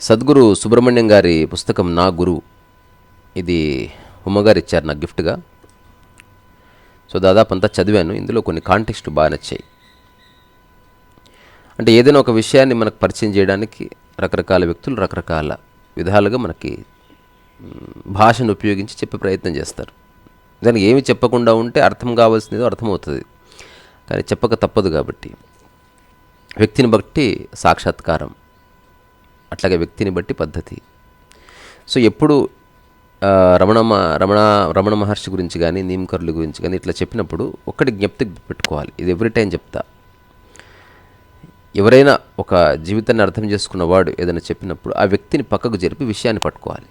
సద్గురు సుబ్రహ్మణ్యం గారి పుస్తకం నా గురు. ఇది ఉమ్మగారు ఇచ్చారు నాకు గిఫ్ట్గా. సో దాదాపు అంతా చదివాను. ఇందులో కొన్ని కాంటెక్స్ట్ బాగా నచ్చాయి. అంటే ఏదైనా ఒక విషయాన్ని మనకు పరిచయం చేయడానికి రకరకాల వ్యక్తులు రకరకాల విధాలుగా మనకి భాషను ఉపయోగించి చెప్పే ప్రయత్నం చేస్తారు. దానికి ఏమి చెప్పకుండా ఉంటే అర్థం కావాల్సినది అర్థమవుతుంది. కానీ చెప్పక తప్పదు కాబట్టి. వ్యక్తిని బట్టి సాక్షాత్కారం. అట్లాగే వ్యక్తిని బట్టి పద్ధతి. సో ఎప్పుడు రమణ మ- రమణ రమణ మహర్షి గురించి కానీ నీమకరుల గురించి కానీ ఇట్లా చెప్పినప్పుడు ఒక్కటి జ్ఞప్తికి పెట్టుకోవాలి. ఇది ఎవ్రీ టైం చెప్తా. ఎవరైనా ఒక జీవితాన్ని అర్థం చేసుకున్నవాడు ఏదైనా చెప్పినప్పుడు ఆ వ్యక్తిని పక్కకు జరిపి విషయాన్ని పట్టుకోవాలి.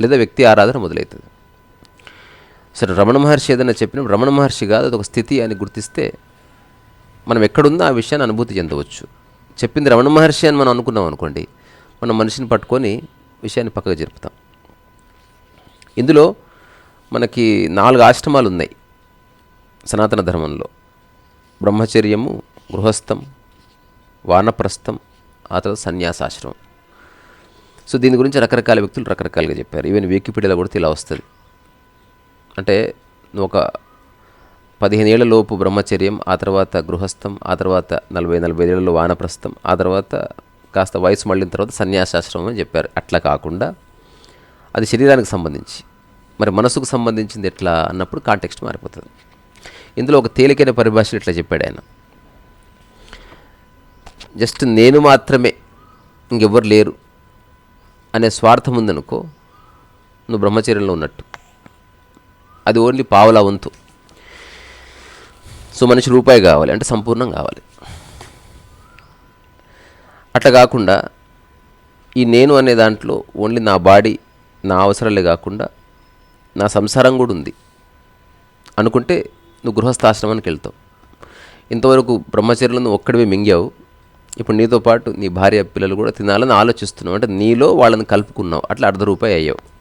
లేదా వ్యక్తి ఆరాధన మొదలవుతుంది సరే రమణ మహర్షి ఏదైనా చెప్పిన రమణ మహర్షి కాదు అది ఒక స్థితి అని గుర్తిస్తే మనం ఎక్కడుందో ఆ విషయాన్ని అనుభూతి చెందవచ్చు. చెప్పింది రమణ మహర్షి అని మనం అనుకున్నాం అనుకోండి మనం మనిషిని పట్టుకొని విషయాన్ని పక్కకు జరుపుతాం. ఇందులో మనకి నాలుగు ఆశ్రమాలు ఉన్నాయి సనాతన ధర్మంలో. బ్రహ్మచర్యము గృహస్థం వానప్రస్థం ఆ తర్వాత సన్యాసాశ్రమం. సో దీని గురించి రకరకాల వ్యక్తులు రకరకాలుగా చెప్పారు. ఈవెన్ వికీపీడియాలో కూడా ఇలా వస్తుంది. అంటే నువ్వు ఒక పదిహేను ఏళ్ళలోపు బ్రహ్మచర్యం ఆ తర్వాత గృహస్థం ఆ తర్వాత నలభై నలభై ఏళ్ళలో వానప్రస్థం ఆ తర్వాత కాస్త వయసు మళ్ళిన తర్వాత సన్యాసాశ్రమం అని చెప్పారు. అట్లా కాకుండా అది శరీరానికి సంబంధించి. మరి మనసుకు సంబంధించింది ఎట్లా అన్నప్పుడు కాంటెక్స్ట్ మారిపోతుంది. ఇందులో ఒక తేలికైన పరిభాషలు ఇట్లా చెప్పాడు ఆయన. జస్ట్ నేను మాత్రమే ఇంకెవ్వరు లేరు అనే స్వార్థం ఉందనుకో నువ్వు బ్రహ్మచర్యంలో ఉన్నట్టు. అది ఓన్లీ పావుల వంతు. సో మనిషి రూపాయి కావాలి అంటే సంపూర్ణం కావాలి. అట్లా కాకుండా ఈ నేను అనే దాంట్లో ఓన్లీ నా బాడీ నా అవసరాలే కాకుండా నా సంసారం కూడా ఉంది. అనుకుంటే నువ్వు గృహస్థాశ్రమానికి వెళ్తావు. ఇంతవరకు బ్రహ్మచర్యలను ఒక్కడివే మింగావు. ఇప్పుడు నీతో పాటు నీ భార్య పిల్లలు కూడా తినాలని ఆలోచిస్తున్నావు. అంటే నీలో వాళ్ళని కలుపుకున్నావు. అట్లా అర్ధ రూపాయి అయ్యావు.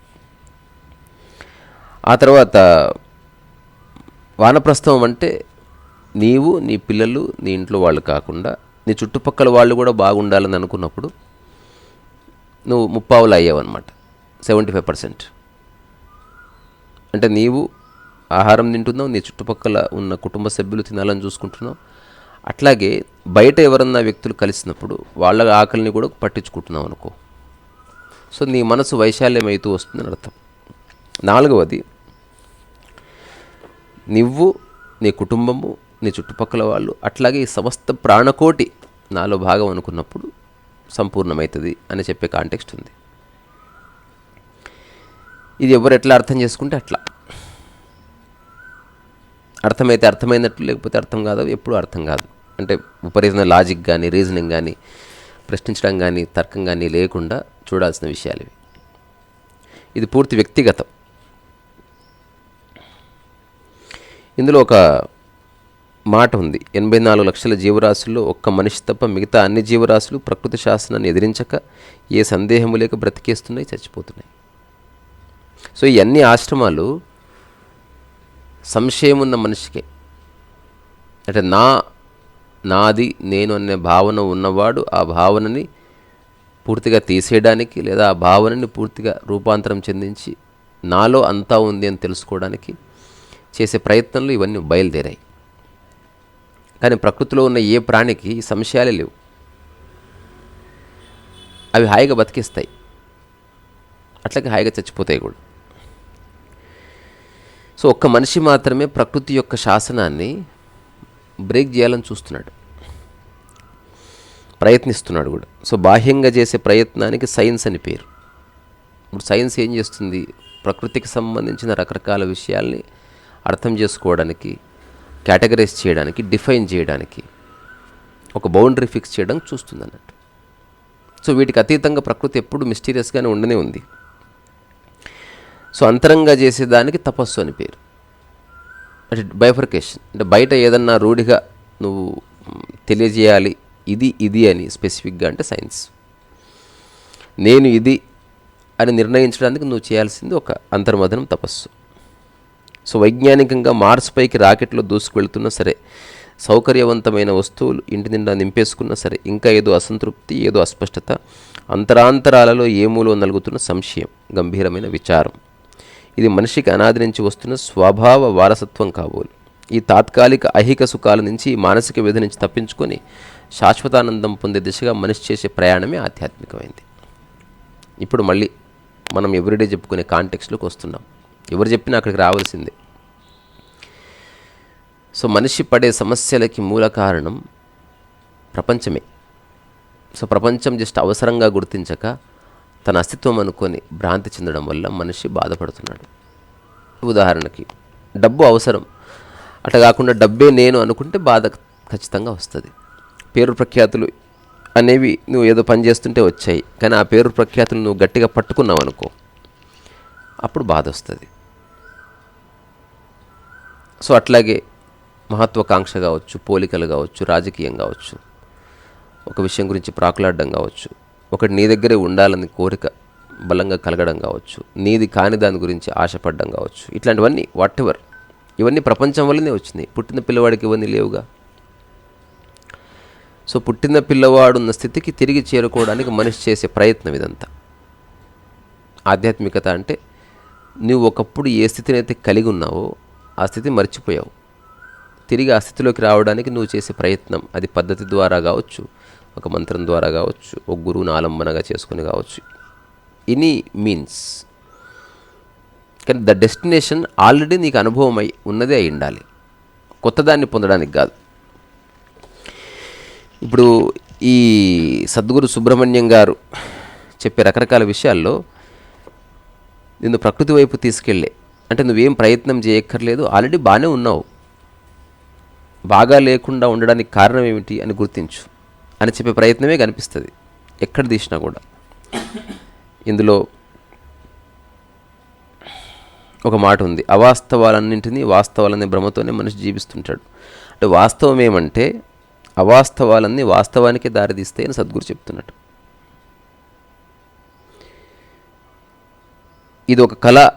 ఆ తర్వాత వానప్రస్థవం అంటే నీవు నీ పిల్లలు నీ ఇంట్లో వాళ్ళు కాకుండా నీ చుట్టుపక్కల వాళ్ళు కూడా బాగుండాలని అనుకున్నప్పుడు నువ్వు ముప్పావులు అయ్యావన్నమాట. Seventy five percent. అంటే నీవు ఆహారం తింటున్నావు నీ చుట్టుపక్కల ఉన్న కుటుంబ సభ్యులు తినాలని చూసుకుంటున్నావు. అట్లాగే బయట ఎవరన్నా వ్యక్తులు కలిసినప్పుడు వాళ్ళ ఆకలిని కూడా పట్టించుకుంటున్నావు అనుకో. సో నీ మనసు వైశాల్యం అవుతూ వస్తుందని అర్థం. నాలుగవది నువ్వు నీ కుటుంబము నీ చుట్టుపక్కల వాళ్ళు అట్లాగే ఈ సమస్త ప్రాణకోటి నాలో భాగం అనుకున్నప్పుడు సంపూర్ణమవుతుంది అని చెప్పే కాంటెక్స్ట్ ఉంది. ఇది ఎవరు ఎట్లా అర్థం చేసుకుంటే అట్లా. అర్థమైతే అర్థమైనట్లు లేకపోతే అర్థం కాదు ఎప్పుడూ అర్థం కాదు. అంటే విపరీతమైన లాజిక్ కానీ రీజనింగ్ కానీ ప్రశ్నించడం కానీ తర్కం కానీ లేకుండా చూడాల్సిన విషయాలు ఇవి. ఇది పూర్తి వ్యక్తిగతం. ఇందులో ఒక మాట ఉంది. ఎనభై నాలుగు లక్షల జీవరాశుల్లో ఒక్క మనిషి తప్ప మిగతా అన్ని జీవరాశులు ప్రకృతి శాసనాన్ని ఎదిరించక ఏ సందేహము లేక బ్రతికేస్తున్నాయి చచ్చిపోతున్నాయి. సో ఈ అన్ని ఆశ్రమాలు సంశయం ఉన్న మనిషికే. అంటే నా నాది నేను అనే భావన ఉన్నవాడు ఆ భావనని పూర్తిగా తీసేయడానికి లేదా ఆ భావనని పూర్తిగా రూపాంతరం చెందించి నాలో అంతా ఉంది అని తెలుసుకోవడానికి చేసే ప్రయత్నంలో ఇవన్నీ బయలుదేరాయి. కానీ ప్రకృతిలో ఉన్న ఏ ప్రాణికి సంశయాలే లేవు. అవి హాయిగా బతికిస్తాయి. అట్లాగే హాయిగా చచ్చిపోతాయి కూడా. సో ఒక్క మనిషి మాత్రమే ప్రకృతి యొక్క శాసనాన్ని బ్రేక్ చేయాలని చూస్తున్నాడు. ప్రయత్నిస్తున్నాడు కూడా. సో బాహ్యంగా చేసే ప్రయత్నానికి సైన్స్ అని పేరు. ఇప్పుడు సైన్స్ ఏం చేస్తుంది? ప్రకృతికి సంబంధించిన రకరకాల విషయాల్ని అర్థం చేసుకోవడానికి కేటగరైజ్ చేయడానికి డిఫైన్ చేయడానికి ఒక బౌండరీ ఫిక్స్ చేయడం చూస్తుంది అన్నట్టు సో వీటికి అతీతంగా ప్రకృతి ఎప్పుడు మిస్టీరియస్గానే ఉండనే ఉంది. సో అంతరంగా చేసేదానికి తపస్సు అని పేరు. అంటే బైఫర్కేషన్. అంటే బయట ఏదన్నా రూఢిగా నువ్వు తెలియజేయాలి ఇది ఇది అని స్పెసిఫిక్గా అంటే సైన్స్. నేను ఇది అని నిర్ణయించడానికి నువ్వు చేయాల్సింది ఒక అంతర్మదనం తపస్సు. సో వైజ్ఞానికంగా మార్స్ పైకి రాకెట్లో దూసుకువెళ్తున్నా సరే సౌకర్యవంతమైన వస్తువులు ఇంటి నిండా నింపేసుకున్నా సరే ఇంకా ఏదో అసంతృప్తి ఏదో అస్పష్టత అంతరాంతరాలలో ఏమూలో నలుగుతున్న సంశయం గంభీరమైన విచారం. ఇది మనిషికి అనాది నుంచి వస్తున్న స్వభావ వారసత్వం కాబోలు. ఈ తాత్కాలిక ఐహిక సుఖాల నుంచి మానసిక వ్యధి నుంచి తప్పించుకొని శాశ్వతానందం పొందే దిశగా మనిషి చేసే ప్రయాణమే ఆధ్యాత్మికమైంది. ఇప్పుడు మళ్ళీ మనం ఎవ్రీడే చెప్పుకునే కాంటెక్స్లోకి వస్తున్నాం. ఎవరు చెప్పినా అక్కడికి రావాల్సిందే. సో మనిషి పడే సమస్యలకి మూల కారణం ప్రపంచమే. సో ప్రపంచం జస్ట్ అవసరంగా గుర్తించక తన అస్తిత్వం అనుకొని భ్రాంతి చెందడం వల్ల మనిషి బాధపడుతున్నాడు. ఉదాహరణకి డబ్బు అవసరం. అట్లా కాకుండా డబ్బే నేను అనుకుంటే బాధ ఖచ్చితంగా వస్తుంది. పేరు ప్రఖ్యాతులు అనేవి నువ్వు ఏదో పని చేస్తుంటే వచ్చాయి. కానీ ఆ పేరు ప్రఖ్యాతులు నువ్వు గట్టిగా పట్టుకున్నావు అనుకో అప్పుడు బాధ వస్తుంది. సో అట్లాగే మహత్వాకాంక్ష కావచ్చు పోలికలు కావచ్చు రాజకీయం కావచ్చు ఒక విషయం గురించి ప్రాకులాడడం కావచ్చు ఒకటి నీ దగ్గరే ఉండాలని కోరిక బలంగా కలగడం కావచ్చు నీది కాని దాని గురించి ఆశపడడం కావచ్చు ఇట్లాంటివన్నీ వాట్ ఎవర్ ఇవన్నీ ప్రపంచం వల్లనే వచ్చినాయి. పుట్టిన పిల్లవాడికి ఇవన్నీ లేవుగా? సో పుట్టిన పిల్లవాడు ఉన్న స్థితికి తిరిగి చేరుకోవడానికి మనిషి చేసే ప్రయత్నం ఇదంతా. ఆధ్యాత్మికత అంటే నువ్వు ఒకప్పుడు ఏ స్థితిని అయితే కలిగి ఉన్నావో ఆ స్థితి మర్చిపోయావు. తిరిగి ఆ స్థితిలోకి రావడానికి నువ్వు చేసే ప్రయత్నం అది పద్ధతి ద్వారా కావచ్చు ఒక మంత్రం ద్వారా కావచ్చు ఒక గురువుని ఆలంబనగా చేసుకుని కావచ్చు. ఎనీ మీన్స్ కానీ ద డెస్టినేషన్ ఆల్రెడీ నీకు అనుభవం అయి ఉన్నదే అయి ఉండాలి. కొత్తదాన్ని పొందడానికి కాదు. ఇప్పుడు ఈ సద్గురు సుబ్రహ్మణ్యం గారు చెప్పే రకరకాల విషయాల్లో నిన్ను ప్రకృతి వైపు తీసుకెళ్ళే అంటే నువ్వేం ప్రయత్నం చేయక్కర్లేదు. ఆల్రెడీ బాగానే ఉన్నావు. బాగా లేకుండా ఉండడానికి కారణం ఏమిటి అని గుర్తించు అని చెప్పే ప్రయత్నమే కనిపిస్తుంది. ఎక్కడ తీసినా కూడా. ఇందులో ఒక మాట ఉంది. అవాస్తవాలన్నింటినీ వాస్తవాలనే భ్రమతోనే మనిషి జీవిస్తుంటాడు. అంటే వాస్తవం ఏమంటే అవాస్తవాలన్నీ వాస్తవానికే దారితీస్తాయి అని సద్గురు చెప్తున్నాడు ఇది ఒక కళ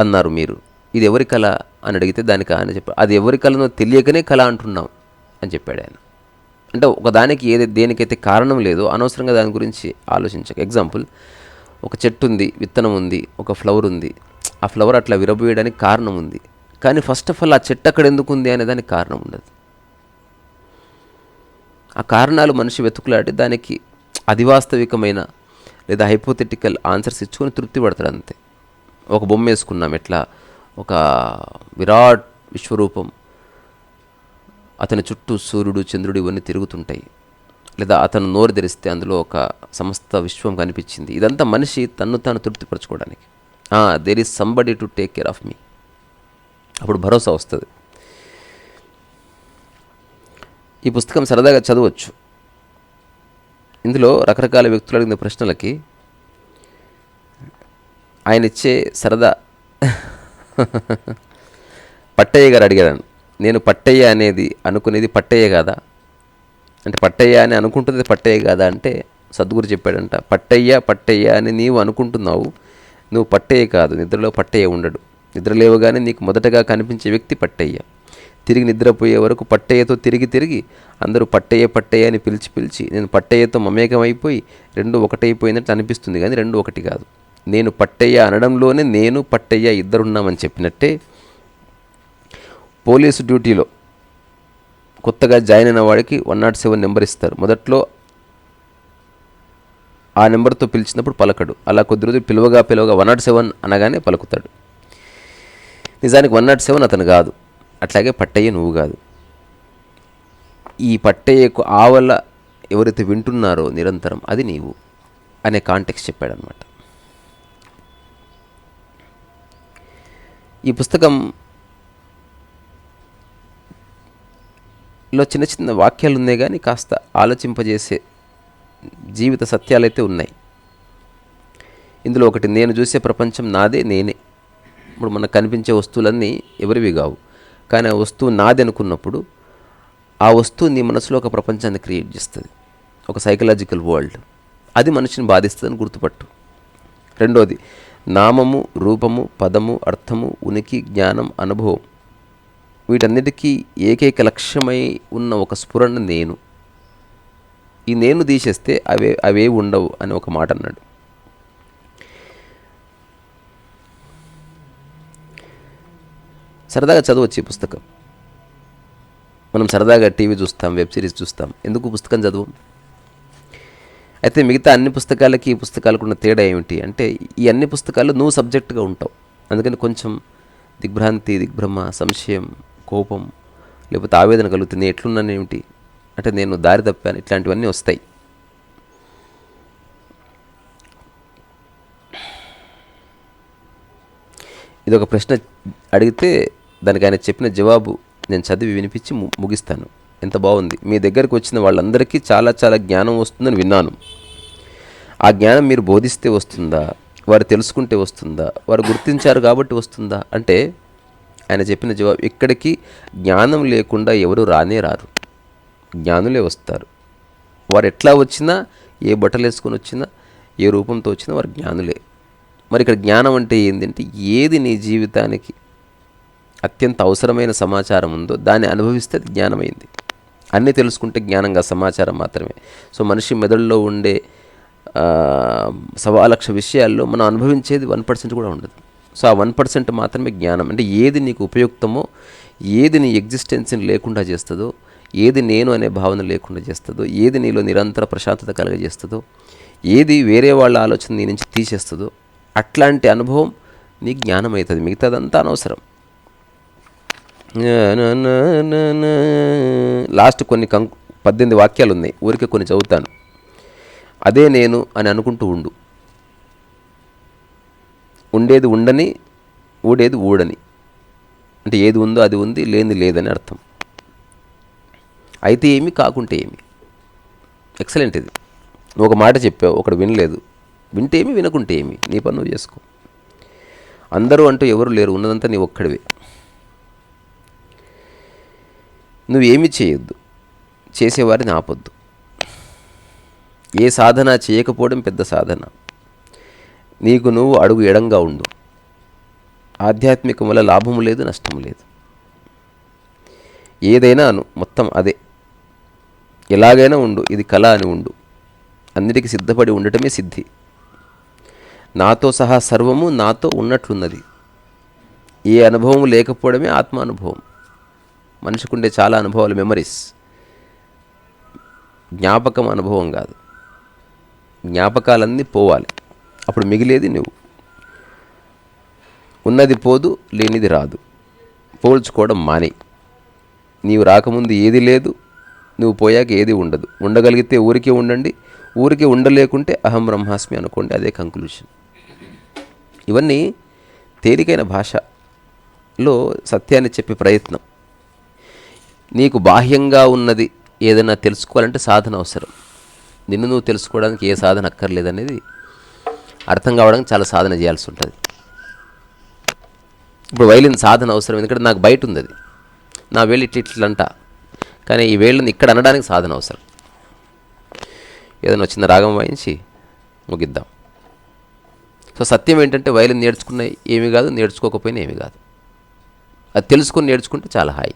అన్నారు మీరు. ఇది ఎవరి కళ అని అడిగితే దానికి ఆయన చెప్పాడు అది ఎవరి కళనో తెలియకనే కళ అంటున్నాం అని చెప్పాడు ఆయన. అంటే ఒక దానికి ఏది దేనికైతే కారణం లేదో అనవసరంగా దాని గురించి ఆలోచించక ఎగ్జాంపుల్ ఒక చెట్టు ఉంది విత్తనం ఉంది ఒక ఫ్లవర్ ఉంది ఆ ఫ్లవర్ అట్లా విరబోయడానికి కారణం ఉంది. కానీ ఫస్ట్ ఆఫ్ ఆల్ ఆ చెట్టు అక్కడ ఎందుకు ఉంది అనే దానికి కారణం ఉండదు. ఆ కారణాలు మనిషి వెతుకులాడి దానికి అధివాస్తవికమైన లేదా హైపోథెటికల్ ఆన్సర్స్ ఇచ్చుకొని తృప్తి పడతాడు అంతే. ఒక బొమ్మ వేసుకున్నాం. ఎట్లా? ఒక విరాట్ విశ్వరూపం. అతని చుట్టూ సూర్యుడు చంద్రుడు ఇవన్నీ తిరుగుతుంటాయి. లేదా అతను నోరు తెరిస్తే అందులో ఒక సమస్త విశ్వం కనిపించింది. ఇదంతా మనిషి తన్ను తాను తృప్తిపరచుకోవడానికి. There is somebody to take care of me అప్పుడు భరోసా వస్తుంది. ఈ పుస్తకం సరదాగా చదవచ్చు. ఇందులో రకరకాల వ్యక్తులు అడిగిన ప్రశ్నలకి ఆయన ఇచ్చే సరదా. పట్టయ్య గారు అడిగాడు నేను పట్టయ్య అనేది అనుకునేది పట్టయ్య కాదా? అంటే పట్టయ్య అని అనుకుంటుంది పట్టయ్య కాదా అంటే సద్గురు చెప్పాడంట. పట్టయ్య పట్టయ్య అని నీవు అనుకుంటున్నావు. నువ్వు పట్టయ్య కాదు నిద్రలో పట్టయ్య ఉండడు. నిద్ర లేవగానే నీకు మొదటగా కనిపించే వ్యక్తి పట్టయ్య. తిరిగి నిద్రపోయే వరకు పట్టయ్యతో తిరిగి తిరిగి అందరూ పట్టయ్య పట్టయ్య అని పిలిచి పిలిచి నేను పట్టయ్యతో మమేకమైపోయి రెండు ఒకటైపోయిందంటే అనిపిస్తుంది కానీ రెండు ఒకటి కాదు. నేను పట్టయ్య అనడంలోనే నేను పట్టయ్య ఇద్దరున్నామని చెప్పినట్టే పోలీసు డ్యూటీలో కొత్తగా జాయిన్ అయిన వాడికి వన్ నాట్ సెవెన్ నెంబర్ ఇస్తారు. మొదట్లో ఆ నెంబర్తో పిలిచినప్పుడు పలకడు. అలా కొద్ది రోజులు పిలువగా పిలువగా వన్ నాట్ సెవెన్ అనగానే పలుకుతాడు. నిజానికి వన్ నాట్ సెవెన్ అతను కాదు. అట్లాగే పట్టయ్య నువ్వు కాదు. ఈ పట్టయ్యకు ఆవల ఎవరైతే వింటున్నారో నిరంతరం అది నీవు అనే కాంటెక్స్ చెప్పాడనమాట ఈ పుస్తకం లో చిన్న చిన్న వాక్యాలు ఉన్నాయి కానీ కాస్త ఆలోచింపజేసే జీవిత సత్యాలైతే ఉన్నాయి. ఇందులో ఒకటి నేను చూసే ప్రపంచం నాదే నేనే. ఇప్పుడు మనకు కనిపించే వస్తువులన్నీ ఎవరివి కావు. కానీ ఆ వస్తువు నాది అనుకున్నప్పుడు ఆ వస్తువు నీ మనసులో ఒక ప్రపంచాన్ని క్రియేట్ చేస్తుంది. ఒక సైకలాజికల్ వరల్డ్. అది మనిషిని బాధిస్తుందని గుర్తుపట్టు. రెండోది నామము రూపము పదము అర్థము ఉనికి జ్ఞానం అనుభవం. వీటన్నిటికీ ఏకైక లక్ష్యమై ఉన్న ఒక స్ఫురణ నేను. ఈ నేను తీసేస్తే అవే అవే ఉండవు అని ఒక మాట అన్నాడు. సరదాగా చదవచ్చు ఈ పుస్తకం. మనం సరదాగా టీవీ చూస్తాం వెబ్ సిరీస్ చూస్తాం. ఎందుకు పుస్తకం చదవం? అయితే మిగతా అన్ని పుస్తకాలకి ఈ పుస్తకాలకు ఉన్న తేడా ఏమిటి? అంటే ఈ అన్ని పుస్తకాలు నువ్వు సబ్జెక్టుగా ఉంటావు. అందుకని కొంచెం దిగ్భ్రాంతి దిగ్భ్రమ సంశయం కోపం లేకపోతే ఆవేదన కలుగుతుంది. ఎట్లున్నాను ఏమిటి? అంటే నేను దారి తప్పాను. ఇట్లాంటివన్నీ వస్తాయి. ఇది ఒక ప్రశ్న అడిగితే దానికి ఆయన చెప్పిన జవాబు నేను చదివి వినిపించి ము- ముగిస్తాను. ఎంత బాగుంది. మీ దగ్గరికి వచ్చిన వాళ్ళందరికీ చాలా చాలా జ్ఞానం వస్తుందని విన్నాను. ఆ జ్ఞానం మీరు బోధిస్తే వస్తుందా? వారు తెలుసుకుంటే వస్తుందా? వారు గుర్తించారు కాబట్టి వస్తుందా? అంటే ఆయన చెప్పిన జవాబు ఇక్కడికి జ్ఞానం లేకుండా ఎవరు రానే రారు. జ్ఞానులే వస్తారు. వారు ఎట్లా వచ్చినా ఏ బట్టలు వేసుకొని వచ్చినా ఏ రూపంతో వచ్చినా వారు జ్ఞానులే. మరి ఇక్కడ జ్ఞానం అంటే ఏంటంటే ఏది నీ జీవితానికి అత్యంత అవసరమైన సమాచారం ఉందో దాన్ని అనుభవిస్తే అది జ్ఞానమైంది. అన్నీ తెలుసుకుంటే జ్ఞానంగా సమాచారం మాత్రమే. సో మనిషి మెదడులో ఉండే సవా లక్ష విషయాల్లో మనం అనుభవించేది వన్ పర్సెంట్ కూడా ఉండదు. సో ఆ వన్ పర్సెంట్ మాత్రమే జ్ఞానం. అంటే ఏది నీకు ఉపయుక్తమో ఏది నీ ఎగ్జిస్టెన్స్ని లేకుండా చేస్తుందో ఏది నేను అనే భావన లేకుండా చేస్తుందో ఏది నీలో నిరంతర ప్రశాంతత కలగజేస్తుందో ఏది వేరే వాళ్ళ ఆలోచన నీ నుంచి తీసేస్తుందో అట్లాంటి అనుభవం నీ జ్ఞానం అవుతుంది మిగతాదంతా అనవసరం. లాస్ట్ కొన్ని కం పద్దెనిమిది వాక్యాలు ఉన్నాయి ఊరికే కొన్ని చదువుతాను. అదే నేను అని అనుకుంటూ ఉండు. ఉండేది ఉండని ఊడేది ఊడని. అంటే ఏది ఉందో అది ఉంది లేనిది లేదని అర్థం. అయితే ఏమి కాకుంటే ఏమి? ఎక్సలెంట్ ఇది. నువ్వు ఒక మాట చెప్పావు ఒకడు వినలేదు. వింటే ఏమి వినకుంటే ఏమి? నీ పని నువ్వు చేసుకో. అందరూ అంటూ ఎవరు లేరు ఉన్నదంతా నీ ఒక్కడివే. నువ్వేమి చేయొద్దు. చేసేవారిని ఆపొద్దు. ఏ సాధన చేయకపోవడం పెద్ద సాధన. నీకు నువ్వు అడుగు ఎడంగా ఉండు. ఆధ్యాత్మికం వల్ల లాభము లేదు నష్టము లేదు. ఏదైనా అను మొత్తం అదే. ఎలాగైనా ఉండు ఇది కళ అని ఉండు. అన్నిటికీ సిద్ధపడి ఉండటమే సిద్ధి. నాతో సహా సర్వము నాతో ఉన్నట్లున్నది. ఏ అనుభవం లేకపోవడమే ఆత్మానుభవం. మనిషికి ఉండే చాలా అనుభవాలు మెమరీస్ జ్ఞాపకం అనుభవం కాదు. జ్ఞాపకాలన్నీ పోవాలి. అప్పుడు మిగిలేది నువ్వు. ఉన్నది పోదు లేనిది రాదు. పోల్చుకోవడం మాని. నీవు రాకముందు ఏది లేదు నువ్వు పోయాక ఏది ఉండదు. ఉండగలిగితే ఊరికే ఉండండి ఊరికే ఉండలేకుంటే అహం బ్రహ్మాస్మి అనుకోండి అదే కంక్లూషన్ ఇవన్నీ తేలికైన భాషలో సత్యాన్ని చెప్పే ప్రయత్నం. నీకు బాహ్యంగా ఉన్నది ఏదైనా తెలుసుకోవాలంటే సాధన అవసరం. నిన్ను నువ్వు తెలుసుకోవడానికి ఏ సాధన అక్కర్లేదనేది అర్థం కావడానికి చాలా సాధన చేయాల్సి ఉంటుంది. ఇప్పుడు వైలిన్ సాధన అవసరం ఎందుకంటే నాకు బయట ఉంది అది నా వేళ్ళు ఇట్లా ఇట్లా అంట. కానీ ఈ వేళ్ళని ఇక్కడ అనడానికి సాధన అవసరం. ఏదైనా చిన్న రాగం వాయించి ముగిద్దాం. సో సత్యం ఏంటంటే వైలిన్ నేర్చుకున్న ఏమి కాదు నేర్చుకోకపోయినా ఏమి కాదు. అది తెలుసుకొని నేర్చుకుంటే చాలా హాయి.